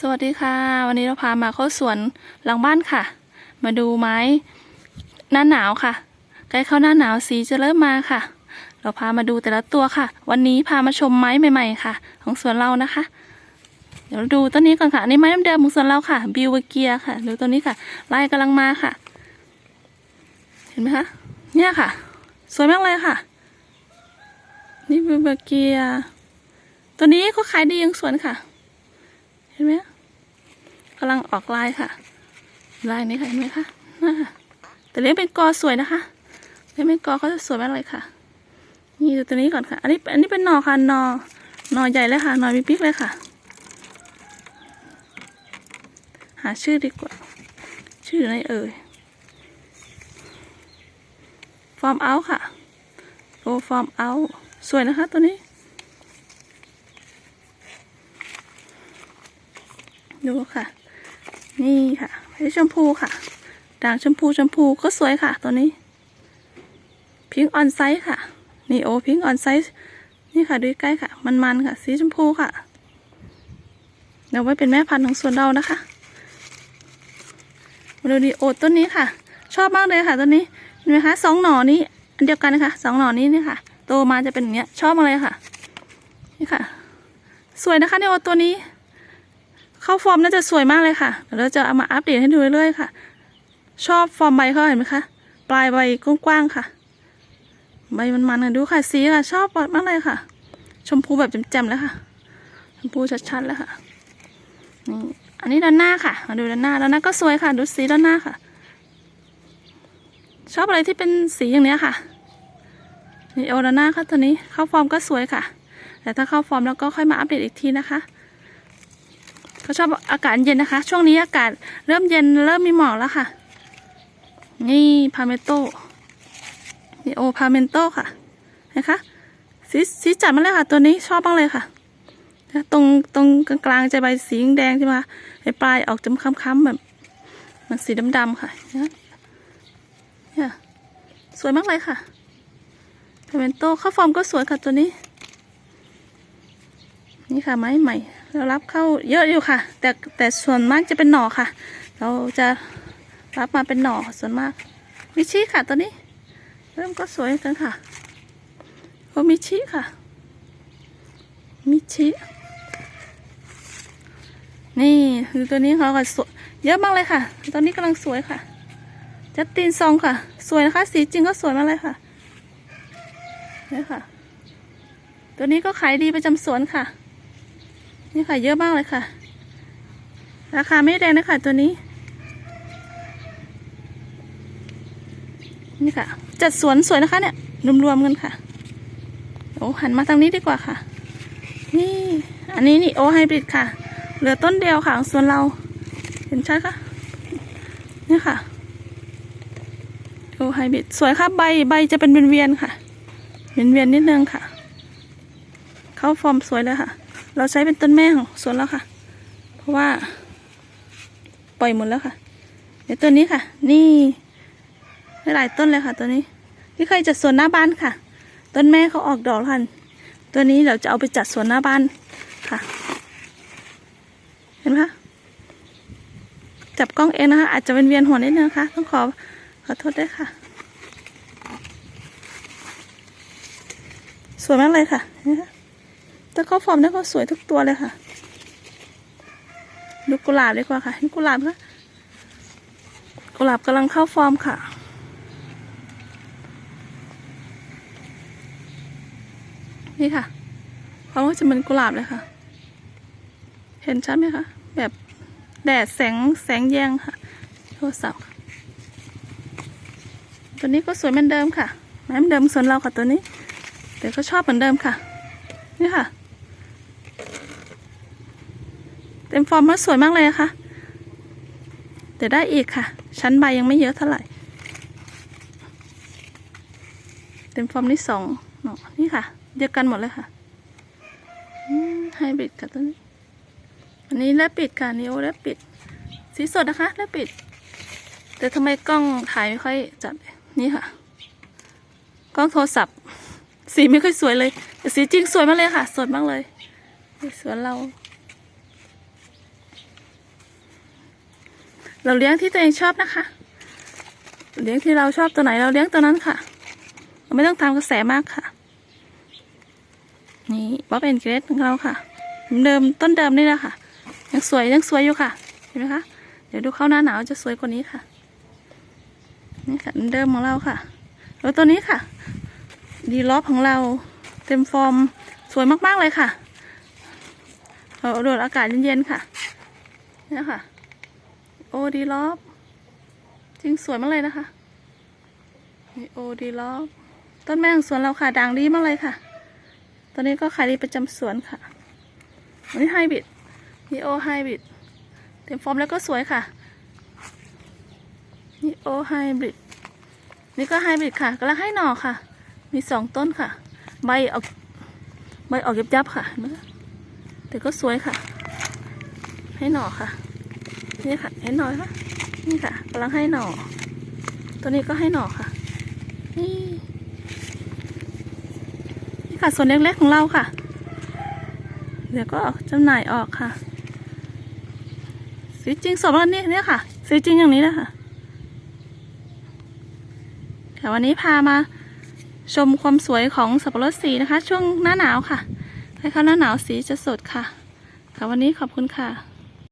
สวัสดีค่ะ วันนี้เราพามาเข้าสวนหลังบ้านค่ะ มาดูไม้หน้าหนาวค่ะ ใกล้เข้าหน้าหนาวสีจะเริ่มมาค่ะ เราพามาดูแต่ละตัวค่ะ วันนี้พามาชมไม้ใหม่ๆค่ะ ของสวนเรานะคะ เดี๋ยวเราดูต้นนี้ก่อนค่ะอันนี้ไม้เดิมของสวนเราค่ะบิวเกียค่ะดูต้นนี้ค่ะลายกำลังมาค่ะ เห็นไหมคะเนี่ยค่ะ สวยมากเลยค่ะ นี่บิวเกียตัวนี้ก็ขายดียังสวนค่ะ เห็นไหมกำลังออกลายค่ะ ลายนี้ค่ะเห็นไหมคะแต่เลี้ยงเป็นกอสวยนะคะเลี้ยงเป็นกอเขาจะสวยมากเลยค่ะ นี่ดูตัวนี้ก่อนค่ะ อันนี้อันนี้เป็นหนอค่ะหนอหนอใหญ่เลยค่ะหนอบิ๊กเลยค่ะ หาชื่อดีกว่า ชื่ออยู่ไหนเอ่ยฟอร์มเอาค่ะโอฟอร์มเอาสวยนะคะตัวนี้ ดูค่ะ นี่ค่ะสีชมพูค่ะ ด่างชมพูชมพูก็สวยค่ะ ตัวนี้ พิงออนไซส์ค่ะ นี่โอพิงออนไซส์นี่ค่ะดูใกล้ค่ะ มันๆค่ะ สีชมพูค่ะเดี๋ยวไว้เป็นแม่พันธุ์ของสวนเรานะคะมาดูดีโอต้นนี้ค่ะ ชอบมากเลยค่ะต้นนี้เห็นไหมคะสองหน่อนี้อันเดียวกันนะคะสองหน่อนี้นี่ค่ะโตมาจะเป็นอย่างเงี้ยชอบมากเลยค่ะ นี่ค่ะ สวยนะคะในโอตัวนี้ เข้าฟอร์มน่าจะสวยมากเลยค่ะเดี๋ยวเราจะเอามาอัปเดตให้ดูเรื่อยๆค่ะ ชอบฟอร์มใบเขาเห็นไหมคะปลายใบกว้างๆค่ะ ใบมันๆค่ะดูค่ะสีค่ะ ชอบมากเลยค่ะ ชมพูแบบแจ่มๆเลยค่ะ ชมพูชัดๆแล้วค่ะนี่อันนี้ด้านหน้าค่ะ มาดูด้านหน้าด้านหน้าก็สวยค่ะ ดูสีด้านหน้าค่ะ ชอบอะไรที่เป็นสีอย่างเนี้ยค่ะนี่โอด้านหน้าค่ะตัวนี้เข้าฟอร์มก็สวยค่ะ แต่ถ้าเข้าฟอร์มแล้วก็ค่อยมาอัปเดตอีกทีนะคะ เขาชอบอากาศเย็นนะคะ ช่วงนี้อากาศเริ่มเย็นเริ่มมีหมอกแล้วค่ะ นี่พาเมโต้นี่โอพาเมนโต้ค่ะนะคะสีสีจัดมาเลยค่ะ ตัวนี้ชอบมากเลยค่ะตรงตรงกลางๆจะใบสีแดงใช่ไหมคะไอปลายออกจำค้ำๆแบบมันสีดำๆค่ะเนี่ยสวยมากเลยค่ะพาเมนโต้ข้าวฟอร์มก็สวยค่ะตัวนี้ นี่ค่ะไม้ใหม่ เรารับเข้าเยอะอยู่ค่ะ แต่แต่ส่วนมากจะเป็นหน่อค่ะ เราจะรับมาเป็นหน่อส่วนมาก มิชิค่ะตัวนี้ เริ่มก็สวยกันค่ะโอมิชิค่ะ มิชินี่คือตัวนี้เขาก็สวยเยอะมากเลยค่ะ ตอนนี้กำลังสวยค่ะ จัดตีนซองค่ะ สวยนะคะ สีจริงก็สวยมากเลยค่ะนี่ค่ะ ตัวนี้ก็ขายดีประจำสวนค่ะ นี่ค่ะเยอะมากเลยค่ะ ราคาไม่แรงนะคะตัวนี้ นี่ค่ะ จัดสวนสวยนะคะเนี่ยรวมๆกันค่ะโอ้หันมาทางนี้ดีกว่าค่ะ นี่ อันนี้นี่โอไฮบริดค่ะ เหลือต้นเดียวค่ะของสวนเรา เห็นชัดค่ะนี่ค่ะโอไฮบริดสวยค่ะใบใบจะเป็นเวียนๆค่ะเวียนๆนิดนึงค่ะ เข้าฟอร์มสวยเลยค่ะ เราใช้เป็นต้นแม่ของสวนแล้วค่ะ เพราะว่า ปล่อยหมดแล้วค่ะ เดี๋ยวตัวนี้ค่ะ นี่หลายต้นเลยค่ะ ตัวนี้ที่เคยจัดสวนหน้าบ้านค่ะ ต้นแม่เขาออกดอกค่ะ ตัวนี้เราจะเอาไปจัดสวนหน้าบ้านค่ะ เห็นไหมคะจับกล้องเองนะคะ อาจจะเป็นเวียนหัวนิดนึงนะคะต้องขอขอโทษด้วยค่ะ สวยมากเลยค่ะเห็นไหมคะ แต่เขาฟอร์มได้ก็สวยทุกตัวเลยค่ะ ดูกุหลาบดีกว่าค่ะกุหลาบค่ะกุหลาบกำลังเข้าฟอร์มค่ะ นี่ค่ะเขาก็จะเป็นกุหลาบเลยค่ะ เห็นชัดไหมคะ แบบแดดแสงแสงแยงค่ะ โทรศัพท์ตัวนี้ก็สวยเหมือนเดิมค่ะไม้เหมือนเดิมสวนเราค่ะตัวนี้ แต่ก็ชอบเหมือนเดิมค่ะ นี่ค่ะ เต็มฟอร์มแล้วสวยมากเลยนะคะแต่ได้อีกค่ะ ชั้นใบยังไม่เยอะเท่าไหร่ เต็มฟอร์มนี่สองเนาะนี่ค่ะ เดียวกันหมดเลยค่ะไฮบริดค่ะตัวนี้อันนี้แลบปิดค่ะนิโอแลบปิด สีสดนะคะแลบปิด แต่ทำไมกล้องถ่ายไม่ค่อยจัดนี่ค่ะ กล้องโทรศัพท์ สีไม่ค่อยสวยเลยแต่สีจริงสวยมากเลยค่ะ สดมากเลยสวนเรา เราเลี้ยงที่ตัวเองชอบนะคะ เลี้ยงที่เราชอบตัวไหนเราเลี้ยงตัวนั้นค่ะ เราไม่ต้องตามกระแสมากค่ะ นี่บ๊อบเป็นเกรดของเราค่ะ เดิมต้นเดิมนี่แหละค่ะ ยังสวยยังสวยอยู่ค่ะ เห็นไหมคะ เดี๋ยวดูเข้าหน้าหนาวจะสวยกว่านี้ค่ะ นี่ค่ะเดิมของเราค่ะ แล้วตัวนี้ค่ะ ดีล็อบของเราเต็มฟอร์มสวยมากๆเลยค่ะ เราโดดอากาศเย็นๆค่ะนี่ค่ะ โอดีลอบจริงสวยมากเลยนะคะนี่โอดีลอบต้นไม้ของสวนเราค่ะด่างดีมากเลยค่ะ ตอนนี้ก็ขายดีประจำสวนค่ะอันนี้ไฮบริดนี่โอไฮบริดเต็มฟอร์มแล้วก็สวยค่ะนี่โอไฮบริดนี่ก็ไฮบริดค่ะกำลังให้หน่อค่ะ มีสองต้นค่ะ ใบออกใบออกยับยับค่ะ แต่ก็สวยค่ะ ให้หน่อค่ะ นี่ค่ะให้หน่อยค่ะนี่ค่ะกำลังให้หน่อ ตัวนี้ก็ให้หน่อค่ะ นี่นี่ค่ะส่วนเล็กๆของเราค่ะ เดี๋ยวก็จำหน่ายออกค่ะสีจริงสดวันนี้เนี่ยค่ะสีจริงอย่างนี้นะคะค่ะวันนี้พามาชมความสวยของสับปะรดสีนะคะ ช่วงหน้าหนาวค่ะ ให้เข้าหน้าหนาวสีจะสดค่ะค่ะวันนี้ขอบคุณค่ะ